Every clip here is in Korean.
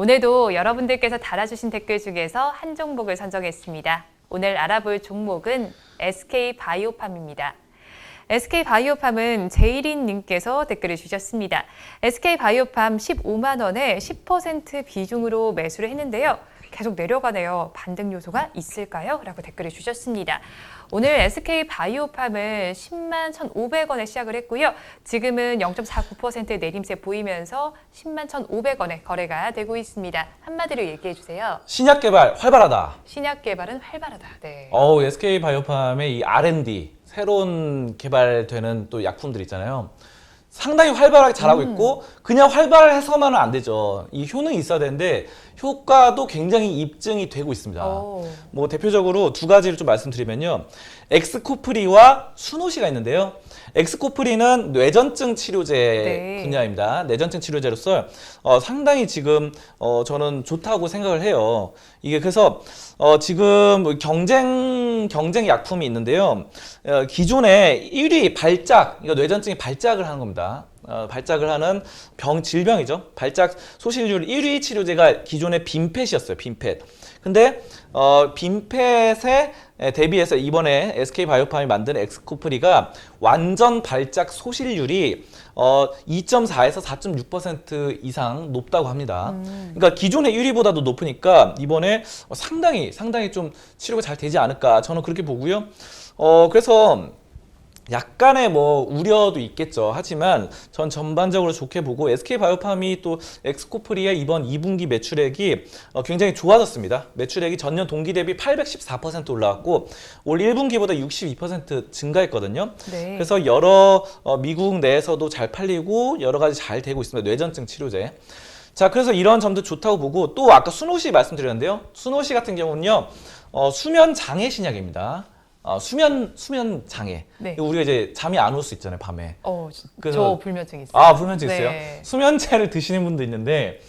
오늘도 여러분들께서 달아주신 댓글 중에서 한 종목을 선정했습니다. 오늘 알아볼 종목은 SK 바이오팜입니다. SK 바이오팜은 제이린 님께서 댓글을 주셨습니다. SK 바이오팜 15만 원에 10% 비중으로 매수를 했는데요. 계속 내려가네요. 반등 요소가 있을까요? 라고 댓글을 주셨습니다. 오늘 SK 바이오팜을 10만 1,500원에 시작을 했고요. 지금은 0.49% 내림세 보이면서 10만 1,500원에 거래가 되고 있습니다. 한마디로 얘기해 주세요. 신약 개발 활발하다. 신약 개발은 활발하다. 네. 어우, SK 바이오팜의 이 R&D 새로운 개발되는 또 약품들 있잖아요. 상당히 활발하게 잘하고 음. 있고 그냥 활발해서만은 안 되죠. 이 효능이 있어야 되는데 효과도 굉장히 입증이 되고 있습니다. 오. 뭐 대표적으로 두 가지를 좀 말씀드리면요. 엑스코프리와 수노시가 있는데요. 엑스코프리는 뇌전증 치료제 네. 분야입니다. 뇌전증 치료제로서 어, 상당히 지금 어, 저는 좋다고 생각을 해요. 이게 그래서 어, 지금 뭐 경쟁 경쟁 약품이 있는데요. 어, 기존에 1위 발작, 이거 뇌전증이 발작을 하는 겁니다. 어, 발작을 하는 병 질병이죠. 발작 소실률 1위 치료제가 기존의 빈펫이었어요. 빈펫. 근데 어, 빈펫에 대비해서 이번에 SK 바이오팜이 만든 엑스코프리가 완전 발작 소실률이 어, 2.4에서 4.6% 이상 높다고 합니다. 그러니까 기존의 1위보다도 높으니까 이번에 어, 상당히 상당히 좀 치료가 잘 되지 않을까 저는 그렇게 보고요. 어, 그래서 약간의 뭐 우려도 있겠죠. 하지만 전 전반적으로 좋게 보고 SK 바이오팜이 또 엑스코프리의 이번 2분기 매출액이 어, 굉장히 좋아졌습니다. 매출액이 전년 동기 대비 814% 올라왔고 올 1분기보다 62% 증가했거든요. 네. 그래서 여러 어, 미국 내에서도 잘 팔리고 여러 가지 잘 되고 있습니다. 뇌전증 치료제. 자, 그래서 이런 점도 좋다고 보고 또 아까 순호 씨 말씀드렸는데요. 순호 씨 같은 경우는요, 어, 수면 장애 신약입니다. 어, 수면 수면 장애. 네. 우리가 이제 잠이 안 올 수 있잖아요, 밤에. 어, 저 불면증 있어요. 아, 불면증 있어요? 네. 수면제를 드시는 분도 있는데,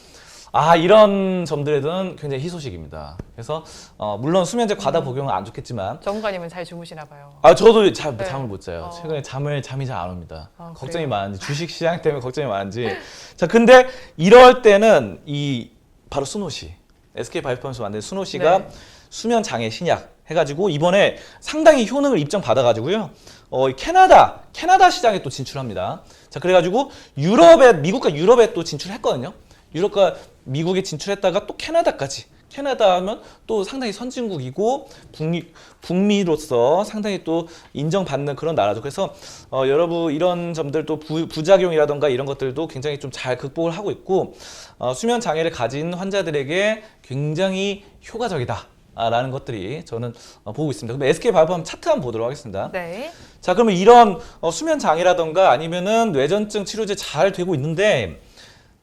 아, 이런 점들에는 굉장히 희소식입니다. 그래서, 어, 물론 수면제 과다 복용은 안 좋겠지만, 정관님은 잘 주무시나 봐요. 아, 저도 자, 네. 잠을 못 자요. 어. 최근에 잠을, 잠이 잘 안 옵니다. 아, 걱정이 그래요? 많은지, 주식 시장 때문에 걱정이 많은지. 자, 근데 이럴 때는 이, 바로 수노시, SK 바이오팜에서 만든 수노시가 네. 수면 장애 신약 해가지고 이번에 상당히 효능을 입증 받아가지고요. 어, 이 캐나다, 캐나다 시장에 또 진출합니다. 자, 그래가지고 유럽에, 미국과 유럽에 또 진출했거든요. 유럽과 미국에 진출했다가 또 캐나다까지. 캐나다 하면 또 상당히 선진국이고 북미, 북미로서 상당히 또 인정받는 그런 나라죠. 그래서 어, 여러분 이런 점들 또 부, 부작용이라던가 이런 것들도 굉장히 좀 잘 극복을 하고 있고 어, 수면 장애를 가진 환자들에게 굉장히 효과적이다. 아, 라는 것들이 저는 어, 보고 있습니다. 그럼 SK 바이오팜 차트 한번 보도록 하겠습니다. 네. 자, 그러면 이런 어, 수면 장애라던가 아니면은 뇌전증 치료제 잘 되고 있는데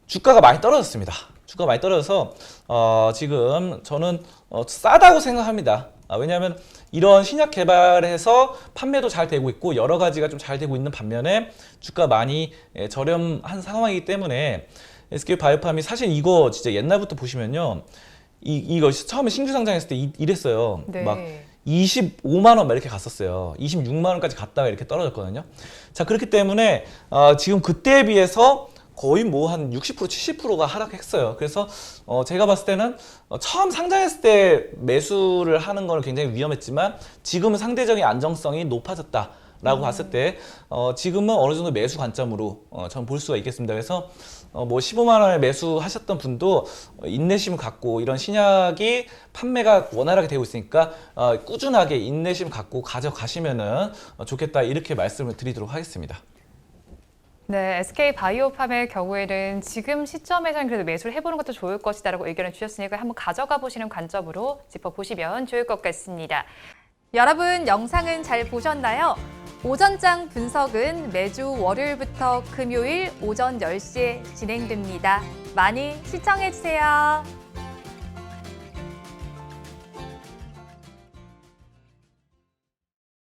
주가가 많이 떨어졌습니다. 주가가 많이 떨어져서 어, 지금 저는 어, 싸다고 생각합니다. 아, 왜냐하면 이런 신약 개발해서 판매도 잘 되고 있고 여러 가지가 좀 잘 되고 있는 반면에 주가 많이 예, 저렴한 상황이기 때문에 SK 바이오팜이 사실 이거 진짜 옛날부터 보시면요. 이, 이거 처음에 신규 상장했을 때 이, 이랬어요. 네. 막 25만 원 막 이렇게 갔었어요. 26만 원까지 갔다가 이렇게 떨어졌거든요. 자 그렇기 때문에 어, 지금 그때에 비해서 거의 뭐 한 60% 70%가 하락했어요. 그래서 어, 제가 봤을 때는 어, 처음 상장했을 때 매수를 하는 거는 굉장히 위험했지만 지금은 상대적인 안정성이 높아졌다. 라고 봤을 때 어, 지금은 어느 정도 매수 관점으로 어, 전볼 수가 있겠습니다. 그래서 어, 뭐 15만 원에 매수하셨던 분도 어, 인내심 갖고 이런 신약이 판매가 원활하게 되고 있으니까 어, 꾸준하게 인내심 갖고 가져가시면은 어, 좋겠다 이렇게 말씀을 드리도록 하겠습니다. 네, SK 바이오팜의 경우에는 지금 시점에서는 그래도 매수를 해보는 것도 좋을 것이다라고 의견을 주셨으니까 한번 가져가 보시는 관점으로 짚어보시면 좋을 것 같습니다. 여러분 영상은 잘 보셨나요? 오전장 분석은 매주 월요일부터 금요일 오전 10시에 진행됩니다. 많이 시청해주세요.